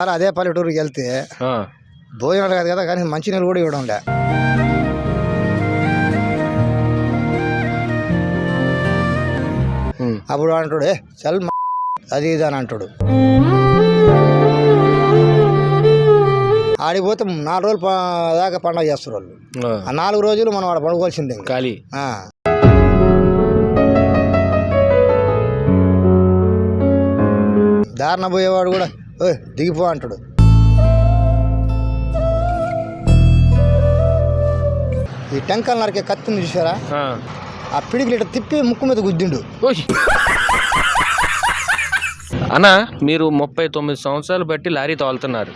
అలా అదే పల్లెటూరుకి వెళ్తే భోజనాలు కాదు కదా కానీ మంచినీళ్ళు కూడా ఇవ్వడం లే అప్పుడు అంటాడు ఏ చల్ అది ఇది అని అంటాడు. ఆడిపోతే నాలుగు రోజులు దాకా పండగ చేస్తారు వాళ్ళు. ఆ, నాలుగు రోజులు మనం ఆడ పడుకోవాల్సిందే. ఖాళీ. ఆ. దారిన పోయేవాడు కూడా దిగిపో అంటాడు. ఈ టెంకాయలు నరికే కత్తిని చూసారా ఆ, పిడికిలు ఇట్లా తిప్పి ముక్కు మీద గుద్దిండు. అన్న మీరు ముప్పై తొమ్మిది సంవత్సరాలు బట్టి లారీ తోలుతున్నారు.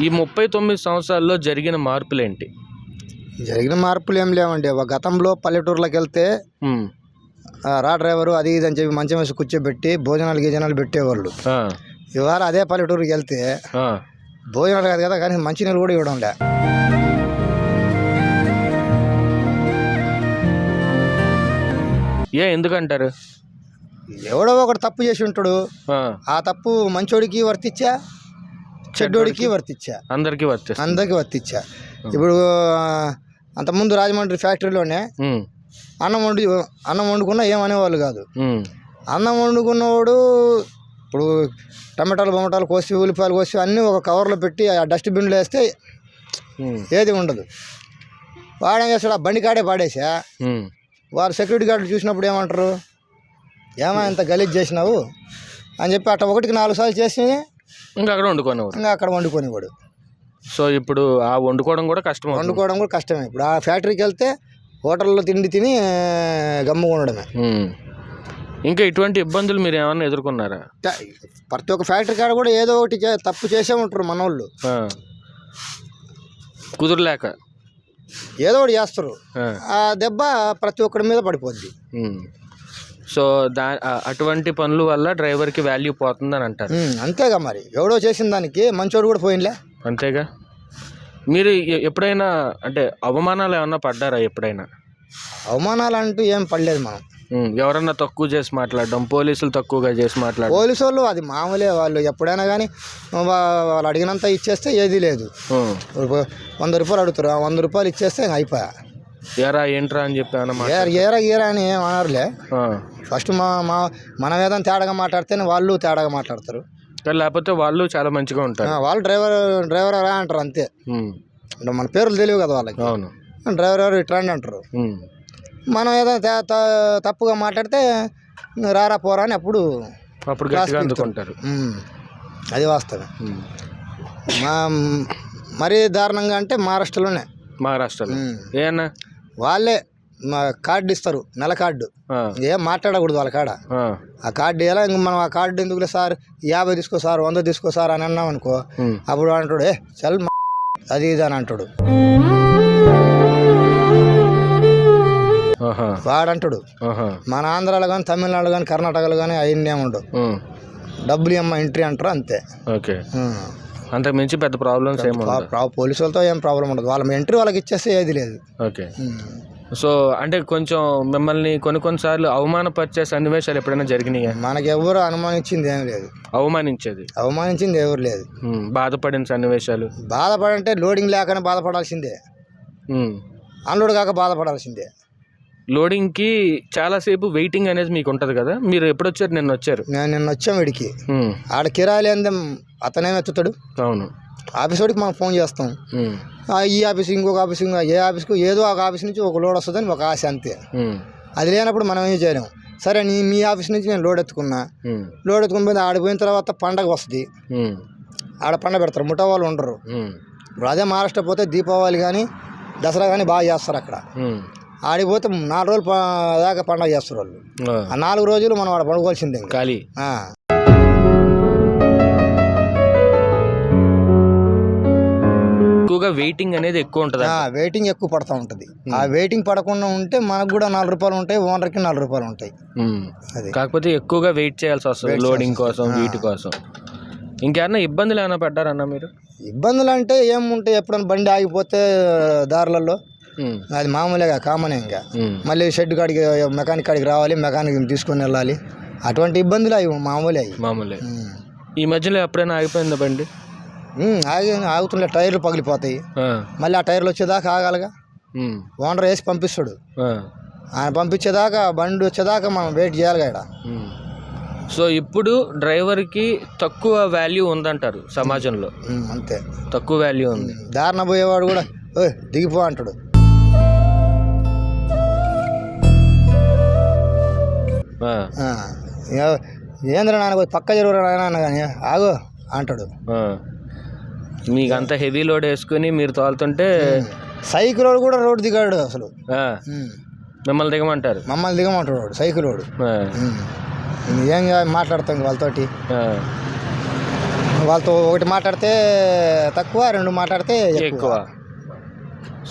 ఈ ముప్పై తొమ్మిది సంవత్సరాల్లో జరిగిన మార్పులేంటి? జరిగిన మార్పులు ఏం లేవండి. ఒక గతంలో పల్లెటూరులోకి వెళ్తే రా డ్రైవరు అది ఇది అని చెప్పి మంచం వేసి కూర్చోబెట్టి భోజనాలు గీజనాలు పెట్టేవాళ్ళు. ఇవాళ అదే పల్లెటూరుకి వెళ్తే భోజనాలు కాదు కదా కానీ మంచినీళ్ళు కూడా ఇవ్వడం లే. ఏ ఎందుకంటారు? ఎవడో ఒకడు తప్పు చేసి ఉంటాడు. ఆ, తప్పు మంచోడికి వర్తిచ్చా? చెడ్డోడికి వర్తిచ్చా? అందరికీ వర్తిస్తుంది. అందరికీ వర్తిచ్చా? ఇప్పుడు అంతకుముందు రాజమండ్రి ఫ్యాక్టరీలోనే అన్నం వండి అన్నం వండుకున్నా ఏమనేవాళ్ళు కాదు. అన్నం వండుకున్నవాడు ఇప్పుడు టమాటాలు బొమటాలు కోసి ఉల్లిపాయలు కోసి అన్నీ ఒక కవర్లో పెట్టి ఆ డస్ట్బిన్లో వేస్తే ఏది ఉండదు. వాడేం చేస్తాడు? ఆ బండి కాడే పాడేసా? వారు సెక్యూరిటీ గార్డులు చూసినప్పుడు ఏమంటారు? ఏమా ఇంత గలీజ్ చేసినావు? అని చెప్పి అట్లా ఒకటికి నాలుగు సార్లు చేసి ఇంకా అక్కడ వండుకోనివారు ఇంకా అక్కడ వండుకొనివాడు. సో ఇప్పుడు ఆ వండుకోవడం కూడా కష్టం. వండుకోవడం కూడా కష్టమే. ఇప్పుడు ఆ ఫ్యాక్టరీకి వెళ్తే హోటల్లో తిండి తిని గమ్ముగా ఉండడమే. ఇంకా ఇటువంటి ఇబ్బందులు మీరు ఏమన్నా ఎదుర్కొన్నారా? ప్రతి ఒక్క ఫ్యాక్టరీ కాడ కూడా ఏదో ఒకటి తప్పు చేసే ఉంటారు మనోళ్ళు. ఆ. కుదురులేక. ఏదో ఒకటి చేస్తారు. ఆ. దెబ్బ ప్రతి ఒక్కడి మీద పడిపోద్ది. సో దా అటువంటి పనుల వల్ల డ్రైవర్కి వాల్యూ పోతుందని అంటారు. అంతేగా మరి. ఎవడో చేసిన దానికి మంచోడు కూడా పోయినలే అంతేగా. మీరు ఎప్పుడైనా అంటే అవమానాలు ఏమన్నా పడ్డారా ఎప్పుడైనా? అవమానాలు అంటూ ఏం పడలేదు మనం. ఎవరన్నా తక్కువ చేసి మాట్లాడడం పోలీసులు తక్కువగా చేసి మాట్లాడడం. పోలీసు వాళ్ళు అది మామూలే వాళ్ళు ఎప్పుడైనా కానీ వాళ్ళు అడిగినంత ఇచ్చేస్తే ఏది లేదు. వంద రూపాయలు అడుగుతారు ఆ వంద రూపాయలు ఇచ్చేస్తే ఇంక అయిపోయా. ఎరా ఏంట్రా అని చెప్పి ఏర ఏరా అని ఏం అనరులే. ఆ. ఫస్ట్ మా మా మనం ఏదైనా తేడాగా మాట్లాడితేనే వాళ్ళు తేడాగా మాట్లాడతారు. లేకపోతే వాళ్ళు చాలా మంచిగా ఉంటారు. వాళ్ళు డ్రైవర్ డ్రైవర్ రా అంటారు అంతే. మన పేర్లు తెలియవు కదా వాళ్ళకి. అవును. డ్రైవర్ ఎవరు ఇట్లా అంటారు. మనం ఏదైనా తప్పుగా మాట్లాడితే "నువ్వు రారా పోరా అని అప్పుడు అప్పుడు గట్టిగా. అందుకుంటారు అది వాస్తవం. మా మరీ దారుణంగా అంటే మహారాష్ట్రలోనే మహారాష్ట్రలో ఉమ్. ఏ అన్నా వాళ్ళే మా కార్డు ఇస్తారు నెల కార్డు. ఏం మాట్లాడకూడదు వాళ్ళ కాడ ఆ. కార్డు ఎలా ఇంక మనం ఆ కార్డు ఎందుకులే సార్ యాభై తీసుకో సార్ వంద తీసుకో సార్ అని అన్నాం అనుకో. అప్పుడు అంటాడు ఏ చల్ అది ఇది అని అంటాడు. వాడంటాడు. మన ఆంధ్రాలో కానీ తమిళనాడు కానీ కర్ణాటకలో కానీ అవన్నీ ఏమి ఉండవు. ఉమ్. డబ్బులు ఏమో ఎంట్రీ అంటారు అంతే. ఓకే. అంతకు మించి పెద్ద ప్రాబ్లమ్స్ ఏమి పోలీసు వాళ్ళతో ఏం ప్రాబ్లం ఉండదు. వాళ్ళ ఎంట్రీ వాళ్ళకి ఇచ్చేస్తే ఏది లేదు. ఓకే. సో అంటే కొంచెం మిమ్మల్ని కొన్ని కొన్నిసార్లు అవమానపరిచే సన్నివేశాలు ఎప్పుడైనా జరిగినాయా? మనకి ఎవరు అనుమానించింది ఏం లేదు. అవమానించేది? అవమానించింది ఎవరు లేదు. బాధపడిన సన్నివేశాలు? బాధపడంటే లోడింగ్ లేకనే బాధపడాల్సిందే. అన్లోడ్ కాక బాధపడాల్సిందే. లోడింగ్కి చాలాసేపు వెయిటింగ్ అనేది మీకు ఉంటుంది కదా? మీరు ఎప్పుడు వచ్చారు? నిన్న వచ్చారు. నేను నిన్న వచ్చాం వీడికి ఆడ కిరాయి ఏందే అతనేం ఎత్తుతాడు అవును. ఆఫీస్ వాడికి మనం ఫోన్ చేస్తాం. ఈ ఆఫీస్ ఇంకొక ఆఫీస్ ఇంకో ఏ ఆఫీస్కు ఏదో ఒక ఆఫీస్ నుంచి ఒక లోడ్ వస్తుందని ఒక ఆశ అంతే. అది లేనప్పుడు మనం ఏం చేయలేం. సరే నీ మీ ఆఫీస్ నుంచి నేను లోడ్ ఎత్తుకున్నా. లోడ్ ఎత్తుకుని పోయి ఆడిపోయిన తర్వాత పండగ వస్తుంది. ఆడ పండగ పెడతారు. ముఠా వాళ్ళు ఉండరు. ఇప్పుడు అదే మహారాష్ట్ర పోతే దీపావళి కానీ దసరా కానీ బాగా చేస్తారు అక్కడ. ఆడిపోతే నాలుగు రోజులు దాకా పండగ చేస్తారు వాళ్ళు. ఆ, నాలుగు రోజులు మనం ఆడ పడుకోవాల్సిందే ఇంకా. ఖాళీ. ఆ. ఎక్కువగా వెయిటింగ్ అనేది ఎక్కువ ఉంటుంది ఆ, వెయిటింగ్ ఎక్కువ పడతా ఉంటుంది. ఆ వెయిటింగ్ పడకుండా ఉంటే మనకు కూడా నాలుగు రూపాయలు ఉంటాయి ఓనర్కి నాలుగు రూపాయలు ఉంటాయి. అది. కాకపోతే ఎక్కువగా వెయిట్ చేయాల్సి వస్తుంది లోడింగ్ కోసం వీటి కోసం. ఇంకేమన్నా ఇబ్బందులు ఏమైనా పడ్డారన్నా మీరు? ఇబ్బందులు అంటే ఏముంటాయి ఎప్పుడైనా బండి ఆగిపోతే దారులలో? అది మామూలుగా కామనే ఇంకా. మళ్ళీ షెడ్ కాడికి మెకానిక్ కాడికి రావాలి మెకానిక్ తీసుకొని వెళ్ళాలి. అటువంటి ఇబ్బందులు అవి మామూలే అవి. మామూలే. ఈ మధ్యలో ఎప్పుడైనా ఆగిపోయిందా బండి? ఆగి ఆగుతుండే టైర్లు పగిలిపోతాయి. మళ్ళీ ఆ టైర్లు వచ్చేదాకా ఆగాలిగా. ఓనర్ వేసి పంపిస్తాడు. ఆయన పంపించేదాకా బండి వచ్చేదాకా మనం వెయిట్ చేయాలి ఇక్కడ. సో ఇప్పుడు డ్రైవర్కి తక్కువ వాల్యూ ఉందంటారు సమాజంలో. అంతే. తక్కువ వాల్యూ ఉంది. దారిన పోయేవాడు కూడా దిగిపో అంటాడు. ఏంద్రా నాన్న పక్క జరుగురా నాయన కానీ ఆగు అంటాడు. మీకు అంత హెవీ లోడ్ వేసుకుని మీరు తోలుతుంటే సైకిల్ వాడు కూడా రోడ్డు దిగాడు అసలు. మిమ్మల్ని దిగమంటారు. మమ్మల్ని దిగమంటాడు వాడు సైకిల్ వాడు. ఉమ్. ఏం మాట్లాడతాం వాళ్ళతోటి. వాళ్ళతో ఒకటి మాట్లాడితే తక్కువ రెండు మాట్లాడితే ఎక్కువ. ఎక్కువ.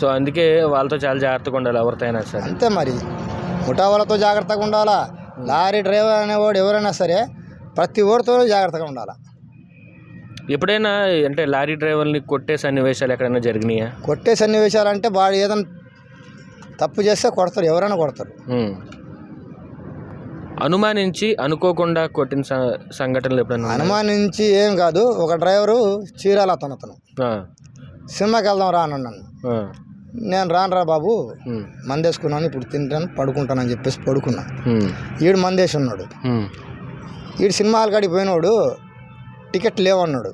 సో అందుకే వాళ్ళతో చాలా జాగ్రత్తగా ఉండాలి ఎవరితో అయినా సరే. అంతే మరి. ముఠా వాళ్ళతో జాగ్రత్తగా ఉండాలా? లారీ డ్రైవర్ అనేవాడు ఎవరైనా సరే ప్రతి ఓడితో జాగ్రత్తగా ఉండాలా. ఎప్పుడైనా అంటే లారీ డ్రైవర్ని కొట్టే సన్నివేశాలు ఎక్కడైనా జరిగినాయా? కొట్టే సన్నివేశాలంటే వాడు ఏదైనా తప్పు చేస్తే కొడతారు ఎవరైనా కొడతారు. అనుమానించి అనుకోకుండా కొట్టిన సంఘటనలు ఎప్పుడైనా? అనుమానించి ఏం కాదు ఒక డ్రైవరు చీరాల అతను అతను. సినిమాకి వెళ్దాం రా నేను రాను రా బాబు మందేసుకున్నాను ఇప్పుడు తింటాను పడుకుంటానని చెప్పేసి పడుకున్నా. ఈడు మందేసి ఉన్నాడు ఈడు సినిమా హాల్ కాడికి పోయినాడు టికెట్ లేవన్నాడు.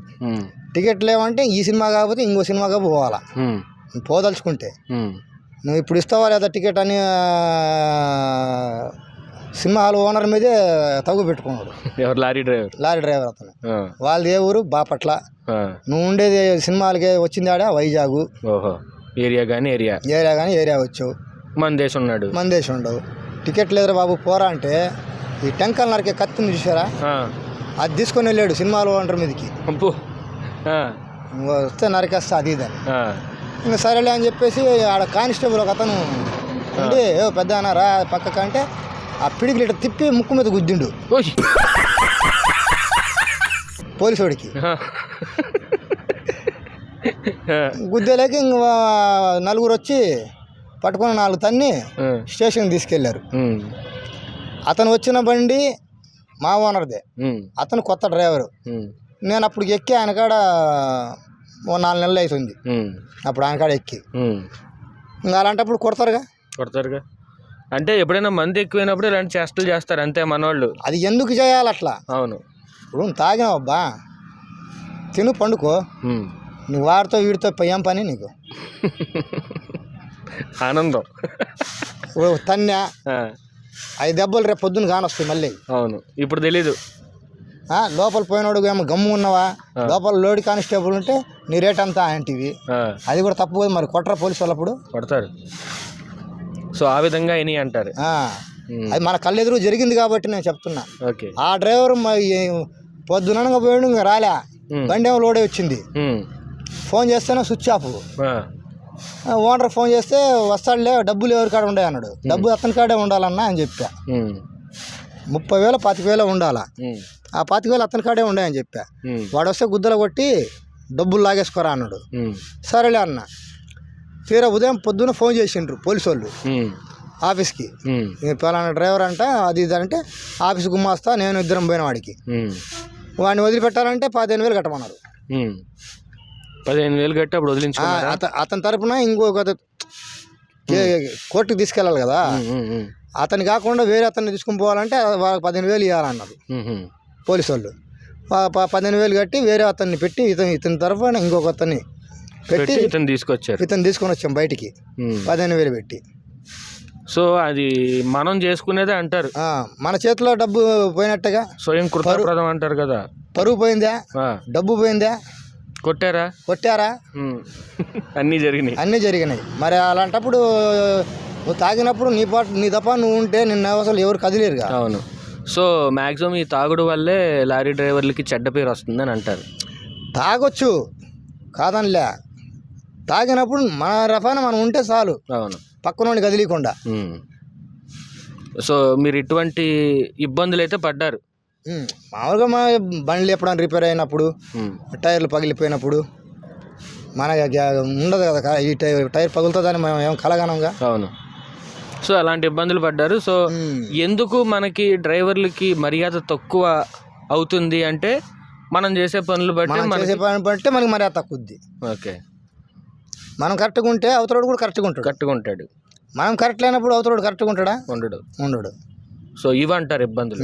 టికెట్ లేవంటే ఈ సినిమా కాకపోతే ఇంకో సినిమాగా పోవాలా? ఉమ్, నువ్వు పోదలుచుకుంటే నువ్వు ఇప్పుడు ఇస్తావా లేదా టికెట్ అని సినిమా హాల్ ఓనర్ మీదే తగ్గు పెట్టుకున్నాడు. ఎవరు? Lorry driver. లారీ డ్రైవర్ అతను. వాళ్ళది ఏ ఊరు? బాపట్ల. నువ్వు ఉండేది సినిమా హాల్కి వచ్చింది ఆడ వైజాగు. ఏరియా కానీ ఏరియా? ఏరియా కానీ ఏరియా వచ్చావు మన దేశం ఉన్నాడు. మందేసి ఉండవు. టికెట్ లేదురా బాబు పోరా అంటే ఈ టెంకల్ నరికే కత్తిని చూసారా అది తీసుకొని వెళ్ళాడు సినిమాలో ఓనర్ మీదకి. అబ్బో. వస్తే నరికేస్తా అది ఇదని. ఆ, ఇంకా సరేలే అని చెప్పేసి ఆడ కానిస్టేబుల్ ఒక అతను ఉండి "ఏ పెద్ద రా పక్కకు అంటే ఆ పిడికిలు ఇట్లా తిప్పి ముక్కు మీద గుద్దిండు. ఆ. ఆ, గుద్దేలేక ఇంక నలుగురు వచ్చి పట్టుకొని నాలుగు తన్ని స్టేషన్కి తీసుకెళ్ళారు. అతను వచ్చిన బండి మా ఓనర్దే. అతను కొత్త డ్రైవరు. నేను అప్పుడు ఎక్కి ఆయన కాడ ఓ నాలుగు నెలలు అవుతుంది అప్పుడు ఆయన కాడ ఎక్కి. ఇంకా అలాంటప్పుడు కొడతారుగా? కొడతారుగా. అంటే ఎప్పుడైనా మంది ఎక్కువైనప్పుడు ఇలాంటి చేష్టలు చేస్తారు అంతే మనోళ్ళు. అది ఎందుకు చేయాలి అట్లా అవును. ఇప్పుడు తాగినావబ్బా తిను పండుకో. నువ్వు వాడితో వీడితో ప- ఏం పని నీకు? ఆనందం. ఓ తన్య ఐదు దెబ్బలు రేపు పొద్దున్న కానొస్తాయి మళ్ళీ. అవును ఇప్పుడు తెలీదు. లోపల పోయినోడు ఏమో గమ్ము ఉన్నావా? లోపల లోడ్ కానిస్టేబుల్ ఉంటే నీ రేట్ అంతా ఏంటివి ఆ, అది కూడా తప్పు మరి కొట్టరా పోలీసు వాళ్ళప్పుడు కొడతారు. సో ఆ విధంగా అయినాయి అంటారు. అది మన కళ్ళెదురు జరిగింది కాబట్టి నేను చెప్తున్నా. ఓకే. ఆ డ్రైవర్ పొద్దుననగా పోయాడు ఇంకా రాలే. బండి ఏమో లోడే వచ్చింది. ఫోన్ చేస్తేనే స్విచ్ ఆఫ్ ఓనర్ ఫోన్ చేస్తే వస్తాడులే డబ్బులు ఎవరి కాడ ఉండే అన్నాడు. డబ్బు అతని కాడే ఉండాలన్నా అని చెప్పా. ముప్పై వేలు పాతిక వేలు ఉండాలా? ఆ పాతిక వేలు అతని కాడే ఉండే అని చెప్పా వాడు వస్తే గుద్దలు కొట్టి డబ్బులు లాగేసుకోరా అన్నాడు. సరేలే అన్న. తీరా ఉదయం పొద్దున్న ఫోన్ చేసిండ్రు పోలీసు వాళ్ళు ఆఫీస్కి. పలానా డ్రైవర్ అంట అది ఇది అంటే ఆఫీస్ గుమ్మాస్తా నేను ఇద్దరం పోయిన వాడికి. వాడిని వదిలిపెట్టాలంటే పదిహేను వేలు కట్టమన్నారు. పదిహేను వేలు కట్టి అప్పుడు వదిలించుకున్నారా? అత- అతని తరపున ఇంకొక కోర్టుకి తీసుకెళ్ళాలి కదా. అతని కాకుండా వేరే అతన్ని తీసుకుని పోవాలంటే వాళ్ళకి పదిహేను వేలు ఇవ్వాలన్నారు. పోలీసు వాళ్ళు పదిహేను వేలు కట్టి వేరే అతన్ని పెట్టి ఇతని ఇతని తరఫున ఇంకొక అతన్ని పెట్టి ఇతను తీసుకొచ్చారు. ఇతను తీసుకొని వచ్చాం బయటికి. పదిహేను వేలు పెట్టి. సో అది మనం చేసుకునేదే అంటారు. మన చేతిలో డబ్బు పోయినట్టుగా స్వయం కృతప్రదం అంటారు కదా. పరువు పోయిందా? డబ్బు పోయిందా? కొట్టారా? కొట్టారా. అన్నీ జరిగినాయి. అన్నీ జరిగినాయి. మరి అలాంటప్పుడు నువ్వు తాగినప్పుడు నీ పాటు నీ తప్ప నువ్వు ఉంటే నిన్న అసలు ఎవరు కదిలేరుగా? అవును. సో మ్యాక్సిమం ఈ తాగుడు వల్లే లారీ డ్రైవర్లకి చెడ్డ పేరు వస్తుందని అంటారు. తాగొచ్చు. కాదనిలే. తాగినప్పుడు మన రఫాన మనం ఉంటే చాలు. అవును. పక్కనోడిని కదిలీకుండా. సో మీరు ఇటువంటి ఇబ్బందులు అయితే పడ్డారు. మామూలుగా మా బండ్లు ఎప్పుడైనా రిపేర్ అయినప్పుడు టైర్లు పగిలిపోయినప్పుడు మన ఉండదు కదా ఈ టైర్ టైర్ పగులుతుందని మనం ఏం కలగనంగా. అవును. సో అలాంటి ఇబ్బందులు పడ్డారు. సో ఎందుకు మనకి డ్రైవర్లకి మర్యాద తక్కువ అవుతుంది అంటే మనం చేసే పనులు బట్టి మనం చేసే పనులు బట్టి మనకి మర్యాద తక్కువద్ది. ఓకే. మనం కరెక్ట్గా ఉంటే అవతలోడు కూడా కరెక్ట్గా ఉంటాడు. కరెక్ట్గా ఉంటాడు. మనం కరెక్ట్ లేనప్పుడు అవతరాడు కరెక్ట్గా ఉంటాడా? ఉండడు. ఉండడు. సో ఇవంటారు ఇబ్బందులు.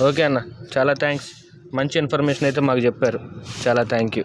ఓకే అన్న. చాలా థ్యాంక్స్ మంచి ఇన్ఫర్మేషన్ అయితే మాకు చెప్పారు. చాలా థ్యాంక్ యూ